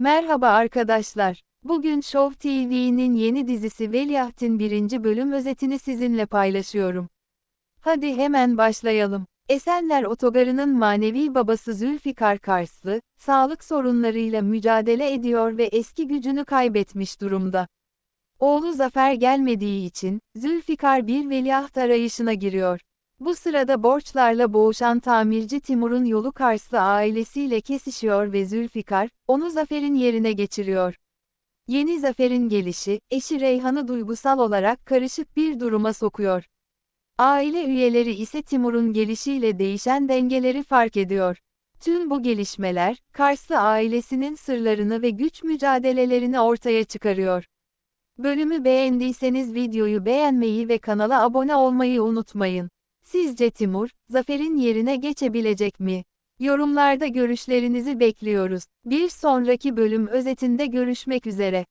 Merhaba arkadaşlar. Bugün Show TV'nin yeni dizisi Veliaht'in birinci bölüm özetini sizinle paylaşıyorum. Hadi hemen başlayalım. Esenler Otogarı'nın manevi babası Zülfikar Karslı, sağlık sorunlarıyla mücadele ediyor ve eski gücünü kaybetmiş durumda. Oğlu Zafer gelmediği için, Zülfikar bir veliaht arayışına giriyor. Bu sırada borçlarla boğuşan tamirci Timur'un yolu Karslı ailesiyle kesişiyor ve Zülfikar, onu Zafer'in yerine geçiriyor. Yeni Zafer'in gelişi, eşi Reyhan'ı duygusal olarak karışık bir duruma sokuyor. Aile üyeleri ise Timur'un gelişiyle değişen dengeleri fark ediyor. Tüm bu gelişmeler, Karslı ailesinin sırlarını ve güç mücadelelerini ortaya çıkarıyor. Bölümü beğendiyseniz videoyu beğenmeyi ve kanala abone olmayı unutmayın. Sizce Timur, Zafer'in yerine geçebilecek mi? Yorumlarda görüşlerinizi bekliyoruz. Bir sonraki bölüm özetinde görüşmek üzere.